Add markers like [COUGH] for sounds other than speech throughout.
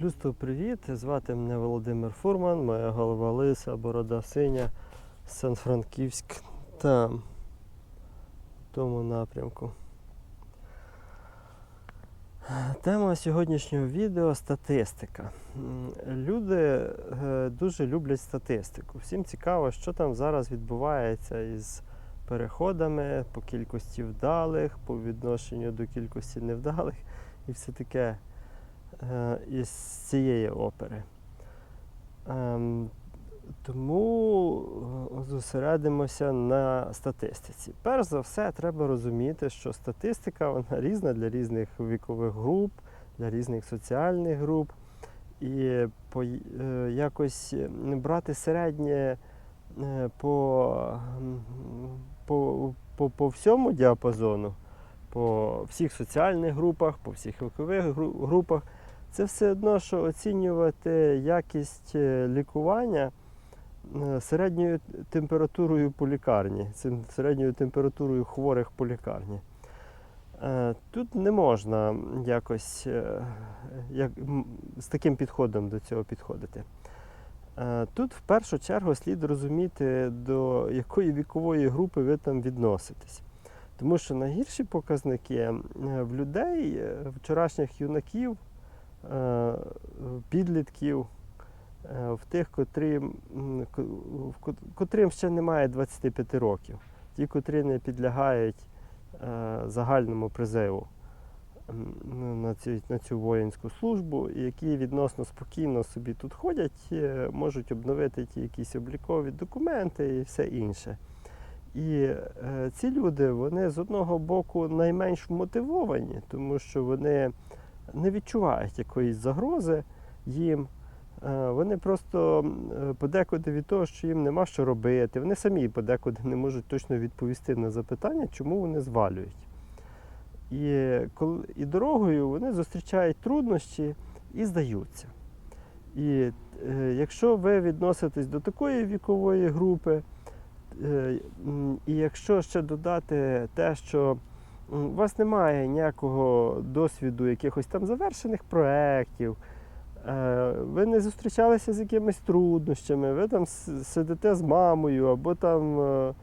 Людство, привіт! Звати мене Володимир Фурман, моя голова лиса, борода синя, Сан-Франківськ там, в тому напрямку. Тема сьогоднішнього відео статистика. Люди е, дуже люблять статистику. Всім цікаво, що там зараз відбувається із переходами по кількості вдалих, по відношенню до кількості невдалих і все таке із цієї опери. Ем, Тому е, зосередимося на статистиці. Перш за все, треба розуміти, що статистика вона різна для різних вікових груп, для різних соціальних груп. І по, е, якось брати середнє е, по, по, по, по всьому діапазону, по всіх соціальних групах, по всіх вікових групах, це все одно, що оцінювати якість е, лікування е, середньою температурою по лікарні, середньою температурою хворих по лікарні. Е, Тут не можна якось як, з таким підходом до цього підходити. Тут в першу чергу слід розуміти, до якої вікової групи ви там відноситесь. Тому що найгірші показники в людей, вчорашніх юнаків, підлітків, е, в тих, котрі, м, ко- в ко- котрим ще немає 25 років, ті, котрі не підлягають е, загальному призиву на цю, на цю воїнську службу, і які відносно спокійно собі тут ходять, е, можуть обновити ті якісь облікові документи і все інше. І е, ці люди, вони з одного боку найменш мотивовані, тому що вони не відчувають якоїсь загрози їм. Е, Вони просто е, подекуди від того, що їм нема що робити. Вони самі подекуди не можуть точно відповісти на запитання, чому вони звалюють. І, коли, і дорогою вони зустрічають труднощі і здаються. І е, якщо ви відноситесь до такої вікової групи, е, і якщо ще додати те, що у вас немає ніякого досвіду якихось там завершених проєктів, е, ви не зустрічалися з якимись труднощами, ви там сидите з мамою, або там е,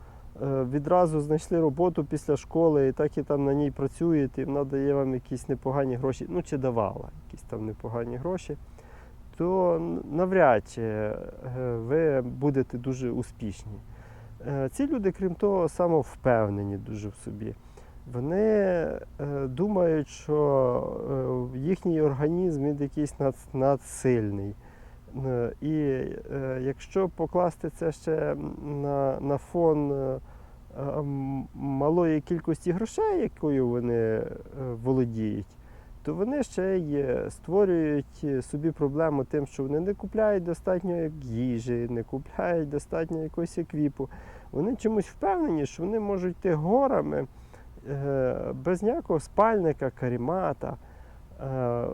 е, відразу знайшли роботу після школи і так і там на ній працюєте, і вона дає вам якісь непогані гроші, ну чи давала якісь там непогані гроші, то навряд чи е, ви будете дуже успішні. Е, Ці люди, крім того, самовпевнені дуже в собі. Вони е, думають, що е, їхній організм він якийсь над, надсильний. Е, І якщо покласти це ще на, на фон малої кількості грошей, якою вони володіють, то вони ще й створюють собі проблему тим, що вони не купляють достатньо їжі, не купляють достатньо якогось еквіпу. Вони чомусь впевнені, що вони можуть йти горами без ніякого спальника, карімата. Е,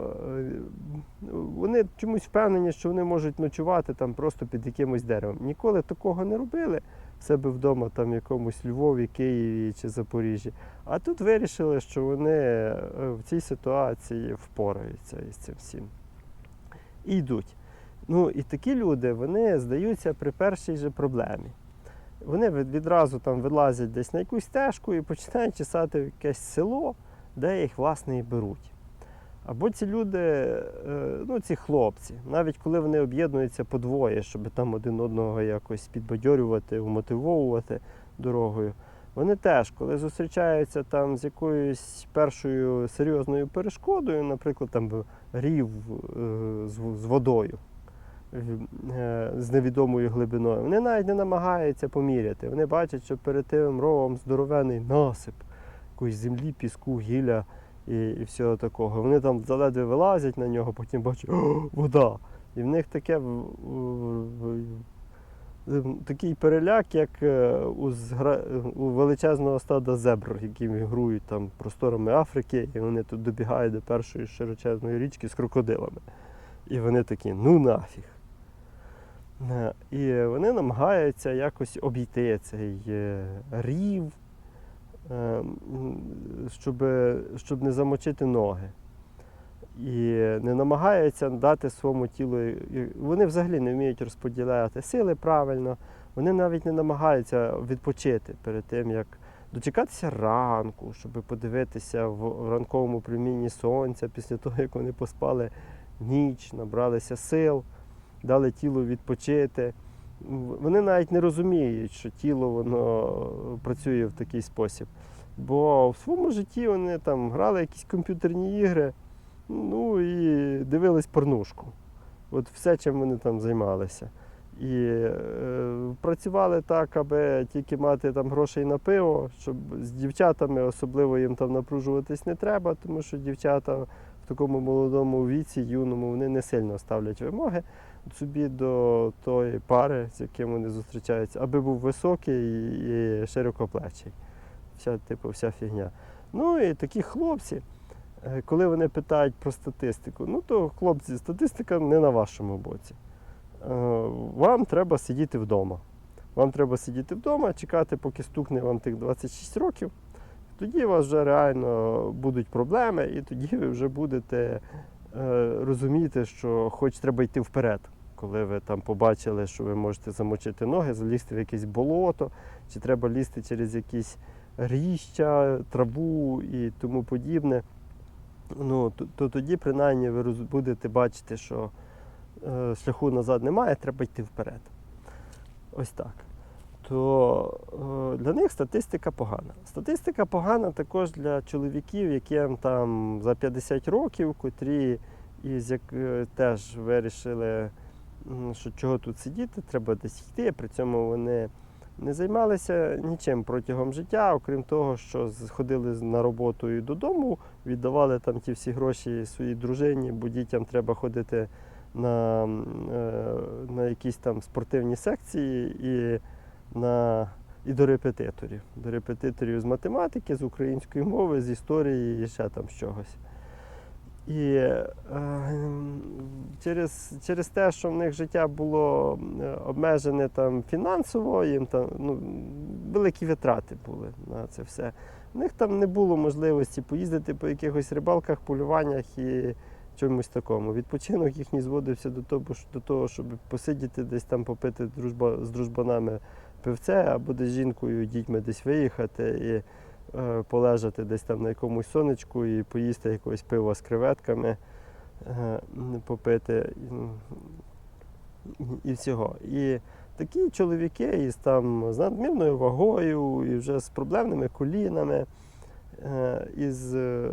Вони чомусь впевнені, що вони можуть ночувати там просто під якимось деревом. Ніколи такого не робили в себе вдома, там в якомусь Львові, Києві чи Запоріжжі. А тут вирішили, що вони е, в цій ситуації впораються із цим всім. І йдуть. Ну і такі люди вони здаються при першій же проблемі. Вони відразу там вилазять десь на якусь стежку і починають чесати в якесь село, де їх власне і беруть. Або ці люди, е, ну ці хлопці, навіть коли вони об'єднуються по двоє, щоб там один одного якось підбадьорювати, вмотивовувати дорогою, вони теж, коли зустрічаються там з якоюсь першою серйозною перешкодою, наприклад, там рів е, з водою з невідомою глибиною, вони навіть не намагаються поміряти. Вони бачать, що перед тим ровом здоровений насип, якоїсь землі, піску, гілля і, і всього такого. Вони там заледве вилазять на нього, потім бачать О, вода. І в них таке такий переляк, як е, у, згра... у величезного стада зебр, які мігрують там просторами Африки, і вони тут добігають до першої широчезної річки з крокодилами. І вони такі, ну нафіг. Е, І вони намагаються якось обійти цей е, рів, е, щоб, щоб не замочити ноги. І не намагаються дати своєму тілу. Вони взагалі не вміють розподіляти сили правильно. Вони навіть не намагаються відпочити перед тим, як дочекатися ранку, щоб подивитися в ранковому промінні сонця після того, як вони поспали ніч, набралися сил, дали тілу відпочити. Вони навіть не розуміють, що тіло воно працює в такий спосіб. Бо в своєму житті вони там грали якісь комп'ютерні ігри, ну і дивились порнушку. От все, чим вони там займалися. І е, працювали так, аби тільки мати там грошей на пиво, щоб з дівчатами особливо їм там напружуватись не треба, тому що дівчата в такому молодому віці, юному, вони не сильно ставлять вимоги собі до тої пари, з яким вони зустрічаються, аби був високий і широкоплечий. Вся, типу, вся фігня. Ну і такі хлопці, е, коли вони питають про статистику, ну то хлопці, статистика не на вашому боці. Е, Вам треба сидіти вдома. Вам треба сидіти вдома, чекати, поки стукне вам тих 26 років. Тоді у вас вже реально будуть проблеми, і тоді ви вже будете е, розуміти, що хоч треба йти вперед, коли ви там побачили, що ви можете замочити ноги, залізти в якесь болото, чи треба лізти через якісь ріща, траву і тому подібне. Ну, то, то тоді, принаймні, ви будете бачити, що е, шляху назад немає, треба йти вперед. Ось так. То е, для них статистика погана. Статистика погана також для чоловіків, яким там за 50 років, котрі із як е, теж вирішили, що чого тут сидіти, треба десь йти. При цьому вони не займалися нічим протягом життя, окрім того, що ходили на роботу і додому, віддавали там ті всі гроші своїй дружині, бо дітям треба ходити на, е, на якісь там спортивні секції і, на, і до репетиторів. До репетиторів з математики, з української мови, з історії і ще там з чогось. І е, через, через те, що в них життя було е, обмежене там фінансово, їм там ну, великі витрати були на це все. В них там не було можливості поїздити по якихось рибалках, полюваннях і чомусь такому. Відпочинок їхній зводився до того, до того, щоб посидіти десь там попити дружба, з дружбанами пивце або десь з жінкою, дітьми десь виїхати і е, полежати десь там на якомусь сонечку і поїсти якогось пива з креветками, е, попити м, і всього. І такі чоловіки із там з надмірною вагою, і вже з проблемними колінами, е, із е,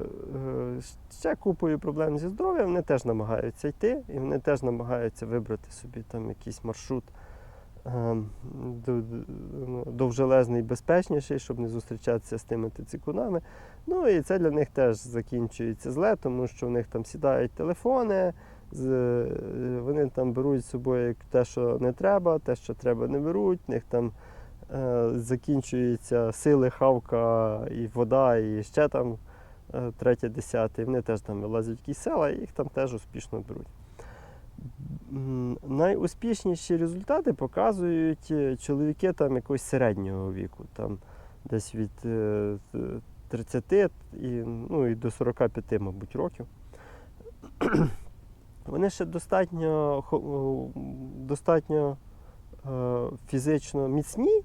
ще купою проблем зі здоров'ям, вони теж намагаються йти, і вони теж намагаються вибрати собі там якийсь маршрут довжелезний, безпечніший, щоб не зустрічатися з тими тицикунами. Ну і це для них теж закінчується зле, тому що в них там сідають телефони, е, вони там беруть з собою те, що не треба, те, що треба, не беруть. В них там е, закінчуються сили, хавка і вода, і ще там е, третє, десяте. Вони теж там вилазять в якісь села, і їх там теж успішно беруть. Найуспішніші результати показують е, чоловіки там якогось середнього віку, там десь від е, 30 і, ну, і до 45, мабуть, років. [CLEARS THROAT] Вони ще достатньо, достатньо е, фізично міцні,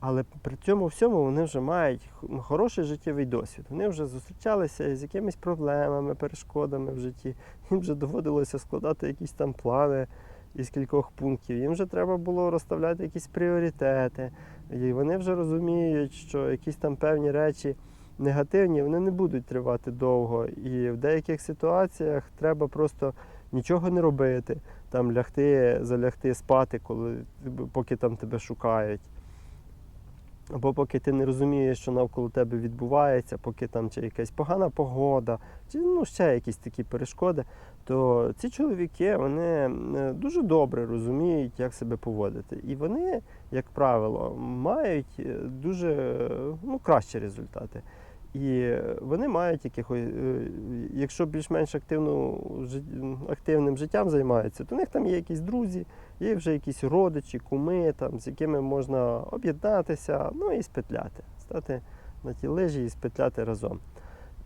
але при цьому всьому вони вже мають ну, хороший життєвий досвід. Вони вже зустрічалися з якимись проблемами, перешкодами в житті. Їм вже доводилося складати якісь там плани із кількох пунктів. Їм вже треба було розставляти якісь пріоритети. І вони вже розуміють, що якісь там певні речі негативні, вони не будуть тривати довго. І в деяких ситуаціях треба просто нічого не робити, там лягти, залягти спати, коли, поки там тебе шукають. Або поки ти не розумієш, що навколо тебе відбувається, поки там чи якась погана погода, чи ну, ще якісь такі перешкоди, то ці чоловіки вони е, дуже добре розуміють, як себе поводити. І вони, як правило, мають е, дуже е, ну, кращі результати. І вони мають якихось, е, якщо більш-менш активним життям займаються, то в них там є якісь друзі, є вже якісь родичі, куми, там, з якими можна об'єднатися, ну і спетляти, стати на ті лижі і спетляти разом.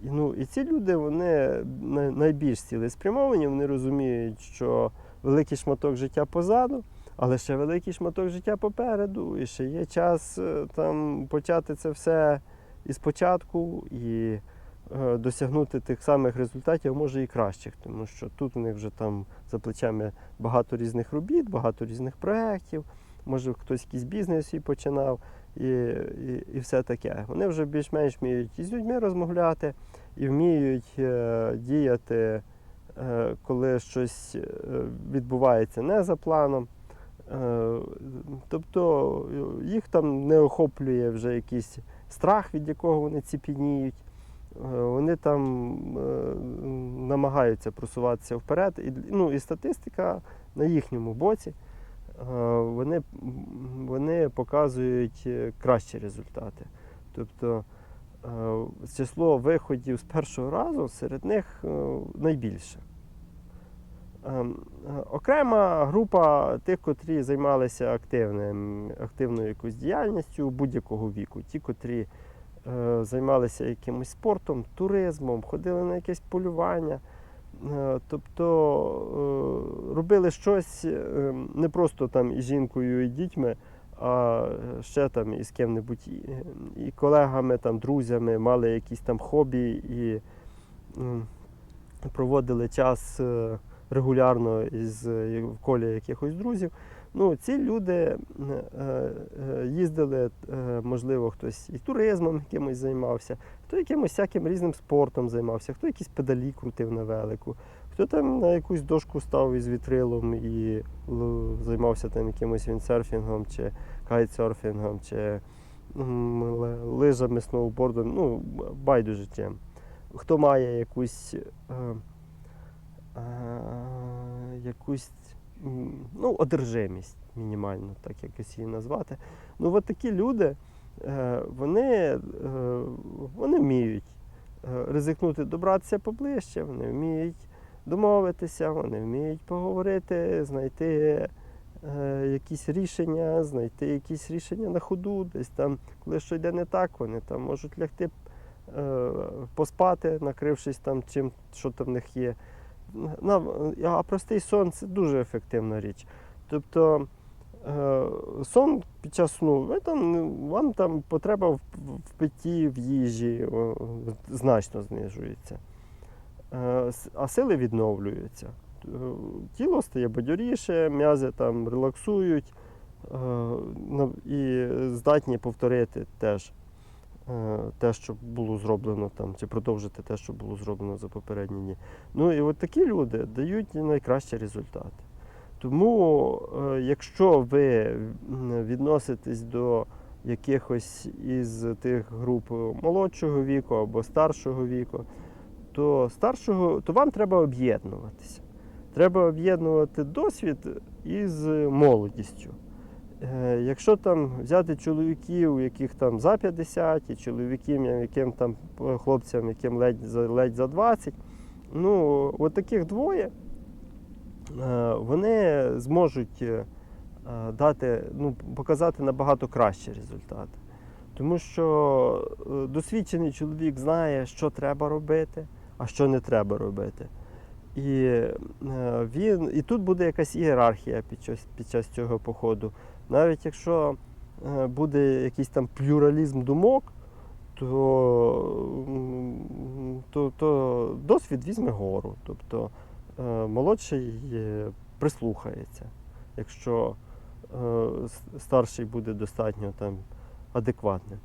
І, ну, і ці люди вони найбільш цілеспрямовані, вони розуміють, що великий шматок життя позаду, але ще великий шматок життя попереду. І ще є час е, там почати це все із початку і е, досягнути тих самих результатів, може і кращих, тому що тут у них вже там за плечами багато різних робіт, багато різних проєктів, може хтось якийсь бізнес свій починав і, і, і все таке. Вони вже більш-менш вміють із людьми розмовляти і вміють е, діяти, е, коли щось е, відбувається не за планом. Тобто їх там не охоплює вже якийсь страх, від якого вони ціпініють. Е, Вони там е, намагаються просуватися вперед. І, ну, і статистика на їхньому боці. Е, Вони, вони показують кращі результати. Тобто число виходів з першого разу серед них найбільше. Ем, е, Окрема група тих, котрі займалися активним, активною якоюсь діяльністю будь-якого віку. Ті, котрі е, займалися якимось спортом, туризмом, ходили на якесь полювання. Е, Тобто робили щось не просто там із жінкою і дітьми, а ще там із ким-небудь і, колегами, там, друзями, мали якісь там хобі і проводили час регулярно із е, в колі якихось друзів. Ну, ці люди е, е, їздили, можливо, хтось і туризмом якимось займався, хто якимось всяким різним спортом займався, хто якісь педалі крутив на велику, хто там на якусь дошку став із вітрилом і займався там якимось віндсерфінгом чи кайтсерфінгом, чи лижами, сноубордом, ну, байдуже чим. Хто має якусь, якусь ну, одержимість мінімально, так якось її назвати. Ну, от такі люди, е, вони, е, вони вміють е, ризикнути добратися поближче, вони вміють домовитися, вони вміють поговорити, знайти е, якісь рішення, знайти якісь рішення на ходу, десь там, коли щось йде не так, вони там можуть лягти е, поспати, накрившись там чим, що там в них є. На, а простий сон це дуже ефективна річ. Тобто е, сон під час сну, там, вам там потреба в, питті, в їжі значно знижується. Е, а сили відновлюються. Е, Тіло стає бадьоріше, м'язи там релаксують е, і здатні повторити теж е, те, що було зроблено там, чи продовжити те, що було зроблено за попередні дні. Ну і от такі люди дають найкращі результати. Тому, е, якщо ви відноситесь до якихось із тих груп молодшого віку або старшого віку, то старшого, то вам треба об'єднуватися. Треба об'єднувати досвід із молодістю. Е, Якщо там взяти чоловіків, яких там за 50, і чоловіків, яким там е, хлопцям, яким ледь за, ледь за 20, ну, от таких двоє, е, вони зможуть дати, ну, показати набагато кращі результати. Тому що досвідчений чоловік знає, що треба робити, а що не треба робити. І, він, і тут буде якась ієрархія під час, під час цього походу. Навіть якщо е, буде якийсь там плюралізм думок, то, то, то досвід візьме гору. Тобто е, молодший е, прислухається, якщо старший буде достатньо там адекватним.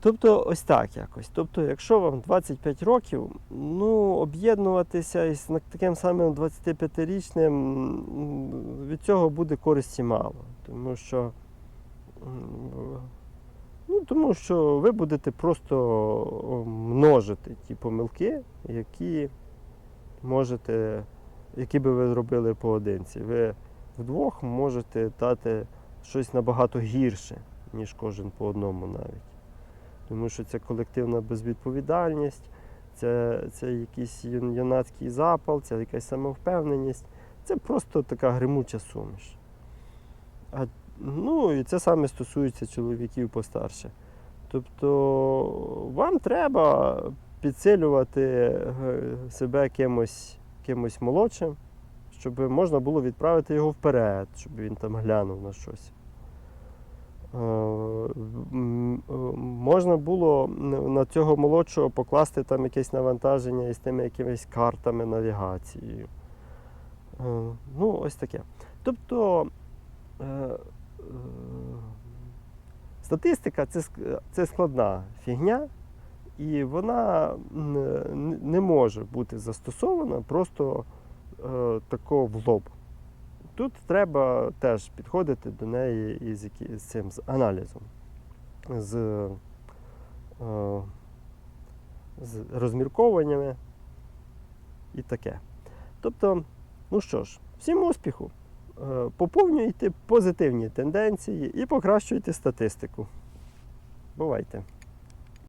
Тобто ось так якось. Тобто, якщо вам 25 років, ну, об'єднуватися із таким самим 25-річним, від цього буде користі мало. Тому що, ну, тому що ви будете просто множити ті помилки, які можете, які би ви зробили поодинці. Ви вдвох можете дати щось набагато гірше, ніж кожен по одному навіть. Тому що це колективна безвідповідальність, це, це якийсь юнацький запал, це якась самовпевненість. Це просто така гримуча суміш. А, ну і це саме стосується чоловіків постарше. Тобто вам треба підсилювати е, себе кимось, кимось молодшим, щоб можна було відправити його вперед, щоб він там глянув на щось. Е, е, Можна було на цього молодшого покласти там якесь навантаження із тими якимись картами навігації. Е, Ну, ось таке. Тобто статистика це, складна фігня, і вона не може бути застосована просто тако в лоб. Тут треба теж підходити до неї із, які- з цим з аналізом, з, е, з розмірковуваннями і таке. Тобто, ну що ж, всім успіху! Е, Поповнюйте позитивні тенденції і покращуйте статистику. Бувайте!